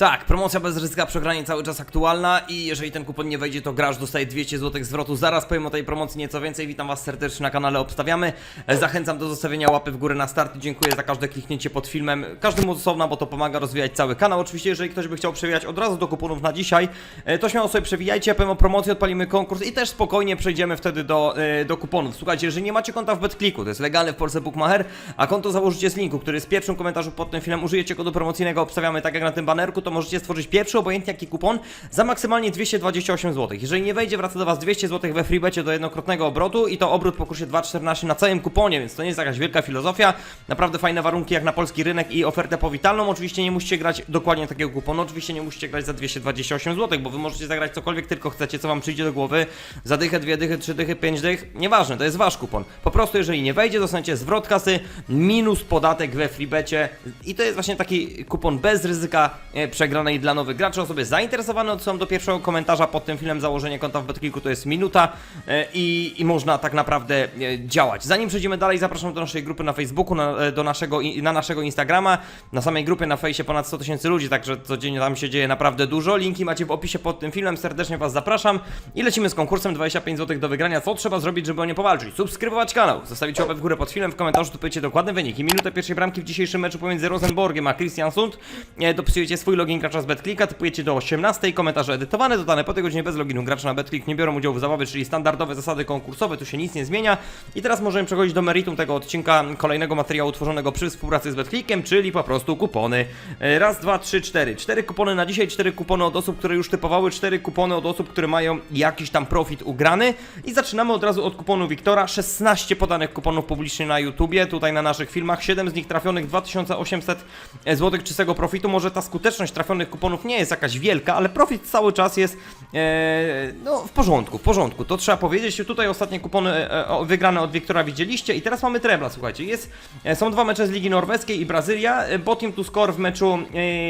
Tak, promocja bez ryzyka przegrania cały czas aktualna i jeżeli ten kupon nie wejdzie, to gracz dostaje 200 zł zwrotu. Zaraz powiem o tej promocji nieco więcej. Witam Was serdecznie na kanale Obstawiamy. E, Zachęcam do zostawienia łapy w górę na start dziękuję za każde kliknięcie pod filmem. Każdemu osobna, bo to pomaga rozwijać cały kanał. Oczywiście, jeżeli ktoś by chciał przewijać od razu do kuponów na dzisiaj, e, to śmiało sobie przewijajcie. Ja powiem o promocji, odpalimy konkurs i też spokojnie przejdziemy wtedy do, e, do kuponów. Słuchajcie, jeżeli nie macie konta w BetClicku, to jest legalne w Polsce Bookmacher, a konto założycie z linku, który jest pierwszym komentarzu pod tym filmem, użyjecie kodu promocyjnego, obstawiamy tak jak na tym banerku, to możecie stworzyć pierwszy, obojętnie jaki kupon, za maksymalnie 228 zł. Jeżeli nie wejdzie, wraca do Was 200 zł we freebecie do jednokrotnego obrotu i to obrót po kursie 2,14 na całym kuponie, więc to nie jest jakaś wielka filozofia. Naprawdę fajne warunki jak na polski rynek i ofertę powitalną. Oczywiście nie musicie grać dokładnie takiego kuponu, oczywiście nie musicie grać za 228 zł, bo Wy możecie zagrać cokolwiek tylko chcecie, co Wam przyjdzie do głowy, za dychę, dwie dychy, trzy dychy, pięć dych, nieważne, to jest Wasz kupon. Po prostu jeżeli nie wejdzie, dostaniecie zwrot kasy minus podatek we freebecie i to jest właśnie taki kupon bez ryzyka e, przegranej dla nowych graczy. Osoby zainteresowane odsyłam do pierwszego komentarza pod tym filmem. Założenie konta w Betkliku to jest minuta e, i, i można tak naprawdę e, działać. Zanim przejdziemy dalej, zapraszam do naszej grupy na Facebooku, na, e, do naszego, i- na naszego Instagrama. Na samej grupie na fejsie ponad 100 tysięcy ludzi, także codziennie tam się dzieje naprawdę dużo. Linki macie w opisie pod tym filmem. Serdecznie Was zapraszam i lecimy z konkursem 25 zł do wygrania. Co trzeba zrobić, żeby o nie powalczyć? Subskrybować kanał, zostawić łapę w górę pod filmem, w komentarzu dopowiecie dokładne wyniki. Minutę pierwszej bramki w dzisiejszym meczu pomiędzy Rosenborgiem a Christian Sund. Dopisujecie swój login gracza z BetClicka, typujecie do 18, komentarze edytowane, dodane po tej godzinie bez loginu gracza na BetClick nie biorą udziału w zabawie, czyli standardowe zasady konkursowe, tu się nic nie zmienia. I teraz możemy przechodzić do meritum tego odcinka, kolejnego materiału tworzonego przy współpracy z BetClickiem, czyli po prostu kupony. E, Raz, dwa, trzy, cztery. Cztery kupony na dzisiaj, cztery kupony od osób, które już typowały, cztery kupony od osób, które mają jakiś tam profit ugrany. I zaczynamy od razu od kuponu Wiktora. 16 podanych kuponów publicznie na YouTubie, tutaj na naszych filmach. 7 z nich trafionych 2800 zł czystego profitu. Może ta skuteczność trafionych kuponów nie jest jakaś wielka, ale profit cały czas jest e, no, w porządku, w porządku. To trzeba powiedzieć. Tutaj ostatnie kupony e, wygrane od Wiktora widzieliście i teraz mamy trebla, słuchajcie. Jest, e, są dwa mecze z Ligi Norweskiej i Brazylia. E, Botim to score w meczu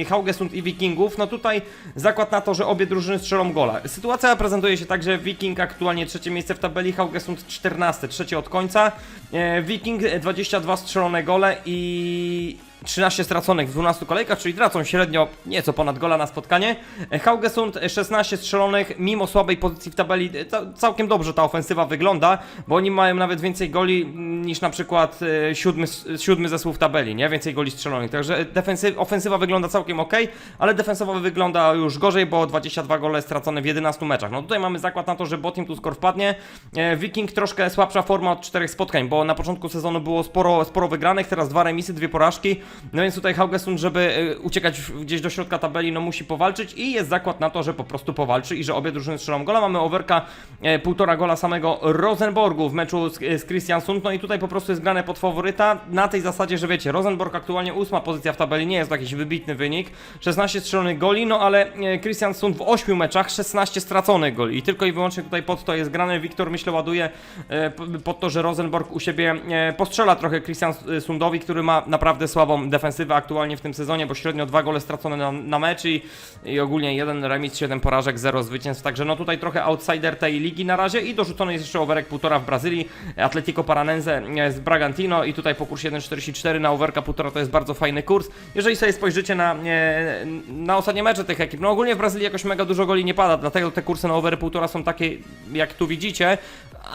e, Haugesund i Wikingów. No tutaj zakład na to, że obie drużyny strzelą gola. Sytuacja prezentuje się tak, że Wiking aktualnie trzecie miejsce w tabeli, Haugesund 14, trzecie od końca. E, Wiking e, 22 strzelone gole i 13 straconych w 12 kolejkach, czyli tracą średnio nieco ponad gola na spotkanie. E, Haugesund e, 16 strzelonych, mimo słabej pozycji w tabeli, e, ca- całkiem dobrze ta ofensywa wygląda, bo oni mają nawet więcej goli mm, niż na przykład e, siódmy, siódmy w tabeli, nie? Więcej goli strzelonych, także e, defensy, ofensywa wygląda całkiem ok, ale defensywa wygląda już gorzej, bo 22 gole stracone w 11 meczach. No tutaj mamy zakład na to, że Botim tu skor wpadnie. E, Viking troszkę słabsza forma od czterech spotkań, bo na początku sezonu było sporo, sporo wygranych, teraz dwa remisy, dwie porażki. No więc tutaj Haugesund, żeby e, uciekać gdzieś do środka tabeli, no musi powalczyć i jest zakład na to, że po prostu powalczy i że obie drużyny strzelą gola. Mamy overka e, półtora gola samego Rosenborgu w meczu z, z Christian Sund, no i tutaj po prostu jest grane pod faworyta na tej zasadzie, że wiecie, Rosenborg aktualnie ósma pozycja w tabeli, nie jest to jakiś wybitny wynik, 16 strzelonych goli, no ale e, Christian Sund w 8 meczach 16 straconych goli i tylko i wyłącznie tutaj pod to jest grane. Wiktor myślę ładuje e, pod to, że Rosenborg u siebie postrzela trochę Christian Sundowi, który ma naprawdę słabą defensywę aktualnie w tym sezonie, bo średnio dwa gole stracone na, na mecz i, i ogólnie jeden remis, 7 porażek, 0 zwycięstw, także no tutaj trochę outsider tej ligi na razie i dorzucony jest jeszcze overek półtora w Brazylii, Atletico Paranense e, z Bragantino i tutaj po kursie 1,44 na overka półtora to jest bardzo fajny kurs. Jeżeli sobie spojrzycie na, e, na ostatnie mecze tych ekip, no ogólnie w Brazylii jakoś mega dużo goli nie pada, dlatego te kursy na overy półtora są takie jak tu widzicie,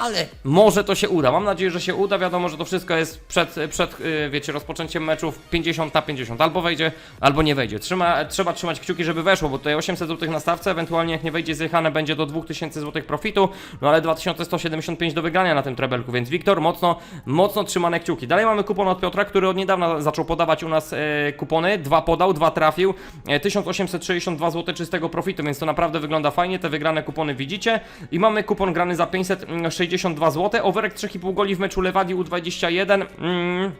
ale może to się uda. Mam nadzieję, że się uda. Wiadomo, że to wszystko jest przed, przed y, wiecie, rozpoczęciem meczów 50 na 50. Albo wejdzie, albo nie wejdzie. Trzyma, trzeba trzymać kciuki, żeby weszło, bo tutaj 800 zł na stawce, ewentualnie jak nie wejdzie zjechane będzie do 2000 zł profitu, no ale 2175 do wygrania na tym trebelku, więc Wiktor mocno, mocno trzymane kciuki. Dalej mamy kupon od Piotra, który od niedawna zaczął podawać u nas e, kupony. Dwa podał, dwa trafił. E, 1862 zł czystego profitu, więc to naprawdę wygląda fajnie. Te wygrane kupony widzicie. I mamy kupon grany za 562 zł. Overek 3,5 goli w meczu Lewadi U21. Mm.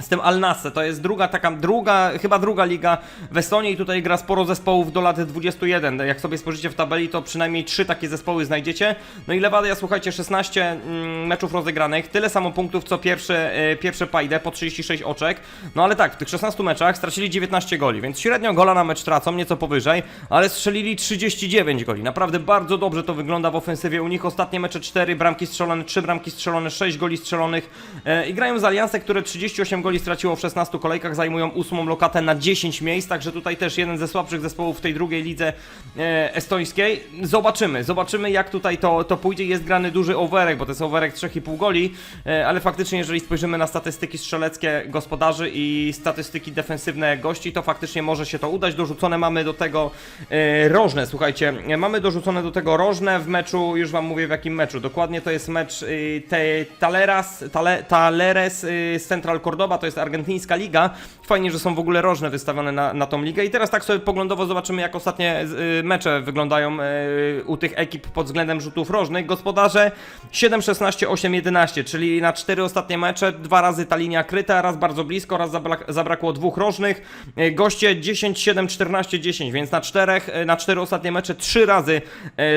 Z tym Al Nassr. To jest druga taka, druga, chyba druga liga w Estonii i tutaj gra sporo zespołów do lat 21. Jak sobie spojrzycie w tabeli, to przynajmniej trzy takie zespoły znajdziecie. No i Lewadia, słuchajcie, 16 mm, meczów rozegranych, tyle samo punktów co pierwsze, e, pierwsze Pajde, po 36 oczek. No ale tak, w tych 16 meczach stracili 19 goli, więc średnio gola na mecz tracą, nieco powyżej, ale strzelili 39 goli. Naprawdę bardzo dobrze to wygląda w ofensywie u nich. Ostatnie mecze 4 bramki strzelone, 3 bramki strzelone, 6 goli strzelonych e, i grają z Aliansem, które 38 7 goli straciło w 16 kolejkach, zajmują ósmą lokatę na 10 miejsc, także tutaj też jeden ze słabszych zespołów w tej drugiej lidze e, estońskiej. Zobaczymy, zobaczymy jak tutaj to, to pójdzie. Jest grany duży overek, bo to jest overek 3,5 goli, e, ale faktycznie jeżeli spojrzymy na statystyki strzeleckie gospodarzy i statystyki defensywne gości, to faktycznie może się to udać. Dorzucone mamy do tego e, rożne, słuchajcie, mamy dorzucone do tego rożne w meczu, już wam mówię w jakim meczu. Dokładnie to jest mecz y, te Taleras, Tale, Taleres y, Central Cordoba, to jest argentyńska liga. Fajnie, że są w ogóle rożne wystawione na, na tą ligę. I teraz tak sobie poglądowo zobaczymy, jak ostatnie y, mecze wyglądają y, u tych ekip pod względem rzutów rożnych. Gospodarze 7, 16, 8, 11, czyli na cztery ostatnie mecze dwa razy ta linia kryta, raz bardzo blisko, raz zabrak, zabrakło dwóch rożnych. Y, Goście 10, 7, 14, 10, więc na czterech, na cztery ostatnie mecze trzy razy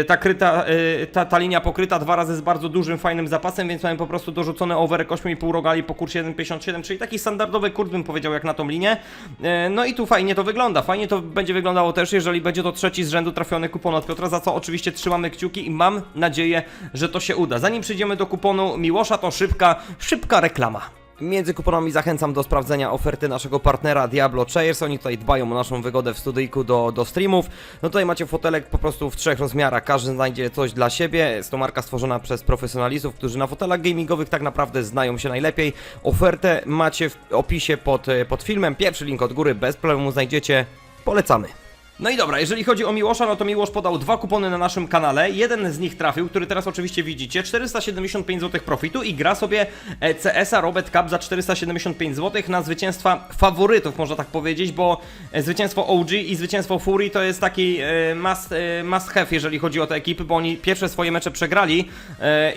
ta kryta, ta, ta linia pokryta, dwa razy z bardzo dużym, fajnym zapasem, więc mamy po prostu dorzucone overek 8,5 rogali po kursie 1,57, czyli taki standardowy kurt bym powiedział jak na tą linię. E, No i tu fajnie to wygląda. Fajnie to będzie wyglądało też, jeżeli będzie to trzeci z rzędu trafiony kupon od Piotra, za co oczywiście trzymamy kciuki i mam nadzieję, że to się uda. Zanim przejdziemy do kuponu Miłosza, to szybka, szybka reklama. Między kuponami zachęcam do sprawdzenia oferty naszego partnera Diablo Chairs. Oni tutaj dbają o naszą wygodę w studyjku do, do streamów. No tutaj macie fotelek po prostu w trzech rozmiarach. Każdy znajdzie coś dla siebie. Jest to marka stworzona przez profesjonalistów, którzy na fotelach gamingowych tak naprawdę znają się najlepiej. Ofertę macie w opisie pod, pod filmem. Pierwszy link od góry bez problemu znajdziecie. Polecamy. No i dobra, jeżeli chodzi o Miłosza, no to Miłosz podał dwa kupony na naszym kanale. Jeden z nich trafił, który teraz oczywiście widzicie, 475 zł profitu i gra sobie e, CS-a Robert Cup za 475 zł na zwycięstwa faworytów, można tak powiedzieć, bo e, zwycięstwo OG i zwycięstwo Fury to jest taki e, must, must have, jeżeli chodzi o te ekipy, bo oni pierwsze swoje mecze przegrali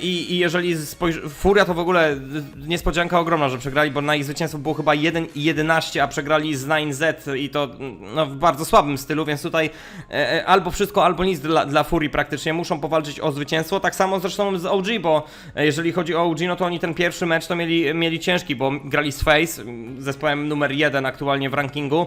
i, i jeżeli spojrzy... Furia to w ogóle niespodzianka ogromna, że przegrali, bo na ich zwycięstwo było chyba 1 i 11, a przegrali z 9Z i to no, w bardzo słabym stylu, więc tutaj e, e, albo wszystko, albo nic dla, dla Furii praktycznie. Muszą powalczyć o zwycięstwo. Tak samo zresztą z OG, bo e, jeżeli chodzi o OG, no to oni ten pierwszy mecz to mieli, mieli ciężki, bo grali z Face, m, zespołem numer jeden aktualnie w rankingu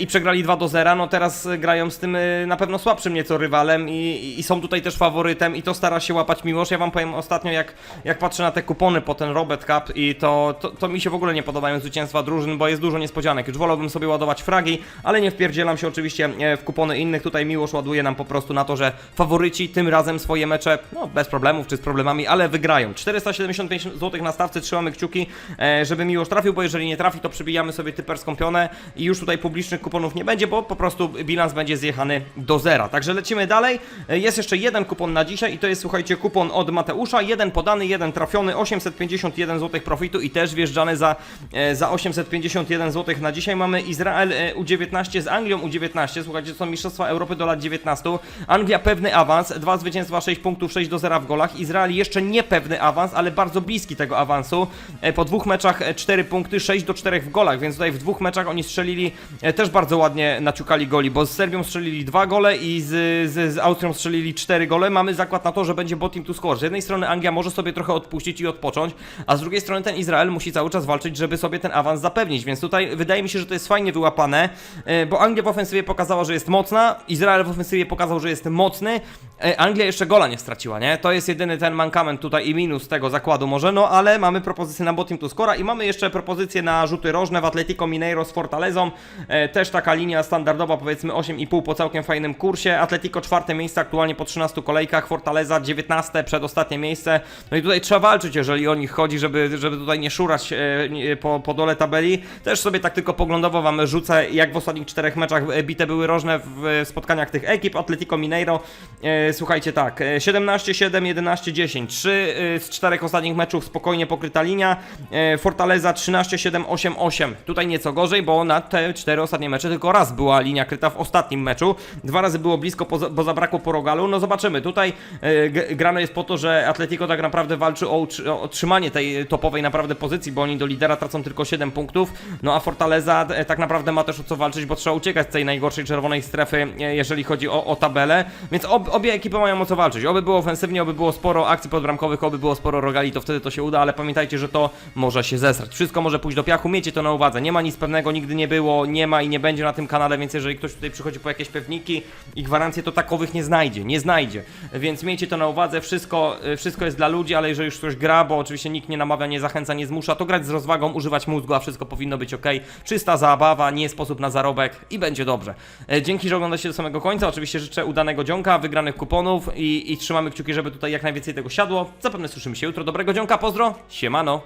i przegrali 2 do 0. No teraz grają z tym na pewno słabszym nieco rywalem i, i są tutaj też faworytem i to stara się łapać Miłosz. Ja wam powiem ostatnio, jak, jak patrzę na te kupony po ten Robert Cup i to, to, to mi się w ogóle nie podobają zwycięstwa drużyn, bo jest dużo niespodzianek. Już wolałbym sobie ładować fragi, ale nie wpierdzielam się oczywiście w kupony innych. Tutaj Miłosz ładuje nam po prostu na to, że faworyci tym razem swoje mecze, no bez problemów czy z problemami, ale wygrają. 475 zł na stawce, trzymamy kciuki, e, żeby Miłosz trafił, bo jeżeli nie trafi, to przybijamy sobie typerską pionę i już tutaj publicznych kuponów nie będzie, bo po prostu bilans będzie zjechany do zera. Także lecimy dalej. E, Jest jeszcze jeden kupon na dzisiaj i to jest, słuchajcie, kupon od Mateusza. Jeden podany, jeden trafiony, 851 zł profitu i też wjeżdżany za, e, za 851 zł na dzisiaj. Mamy Izrael e, U19 z Anglią U19. Słuchajcie, to są Mistrzostwa Europy do lat 19. Anglia pewny awans, dwa zwycięstwa, 6 punktów, 6 do 0 w golach. Izrael jeszcze niepewny awans, ale bardzo bliski tego awansu. E, Po dwóch meczach e, 4 punkty, 6 do 4 w golach, więc tutaj w dwóch meczach oni strzelili e, też bardzo ładnie naciukali goli, bo z Serbią strzelili dwa gole i z, z, z Austrią strzelili 4 gole. Mamy zakład na to, że będzie bot team to score. Z jednej strony Anglia może sobie trochę odpuścić i odpocząć, a z drugiej strony ten Izrael musi cały czas walczyć, żeby sobie ten awans zapewnić, więc tutaj wydaje mi się, że to jest fajnie wyłapane, e, bo Anglia w ofensywie pokazała, że jest mocna, Izrael w ofensywie pokazał, że jest mocny, e, Anglia jeszcze gola nie straciła, nie? To jest jedyny ten mankament tutaj i minus tego zakładu może, no ale mamy propozycję na bot team to score i mamy jeszcze propozycję na rzuty rożne w Atletico Mineiro z Fortalezą, e, też taka linia standardowa, powiedzmy 8,5 po całkiem fajnym kursie, Atletico czwarte miejsce aktualnie po 13 kolejkach, Fortaleza 19 przedostatnie miejsce, no i tutaj trzeba walczyć, jeżeli o nich chodzi, żeby, żeby tutaj nie szurać e, po, po dole tabeli. Też sobie tak tylko poglądowo wam rzucę, jak w ostatnich czterech meczach e, bite były rożne w spotkaniach tych ekip. Atletico Mineiro, e, słuchajcie tak, e, 17, 7, 11, 10. 3 e, z czterech ostatnich meczów spokojnie pokryta linia. E, Fortaleza 13, 7, 8, 8. Tutaj nieco gorzej, bo na te cztery ostatnie mecze tylko raz była linia kryta w ostatnim meczu. Dwa razy było blisko, bo zabrakło po rogalu. No zobaczymy. Tutaj e, grane jest po to, że Atletico tak naprawdę walczy o, o tej topowej naprawdę pozycji, bo oni do lidera tracą tylko 7 punktów. No a Fortaleza tak naprawdę ma też o co walczyć, bo trzeba uciekać z tej najgorszej czerwonej strefy, e, jeżeli chodzi o, o tabelę, więc ob, obie ekipy mają o co walczyć. Oby było ofensywnie, oby było sporo akcji podbramkowych, oby było sporo rogali, to wtedy to się uda, ale pamiętajcie, że to może się zesrać. Wszystko może pójść do piachu, miejcie to na uwadze. Nie ma nic pewnego, nigdy nie było, nie ma i nie będzie na tym kanale, więc jeżeli ktoś tutaj przychodzi po jakieś pewniki i gwarancje, to takowych nie znajdzie, nie znajdzie. Więc miejcie to na uwadze, wszystko, y, wszystko jest dla ludzi, ale jeżeli już ktoś gra, bo oczywiście nikt nie namawia, nie zachęca, nie zmusza, to grać z rozwagą, używać mózgu, a wszystko powinno być ok. Czysta zabawa, nie sposób na zarobek i będzie dobrze. E, Dzięki, że oglądacie do samego końca. Oczywiście życzę udanego dzionka, wygranych kuponów i, i trzymamy kciuki, żeby tutaj jak najwięcej tego siadło. Zapewne słyszymy się jutro. Dobrego dzionka, pozdro, siemano.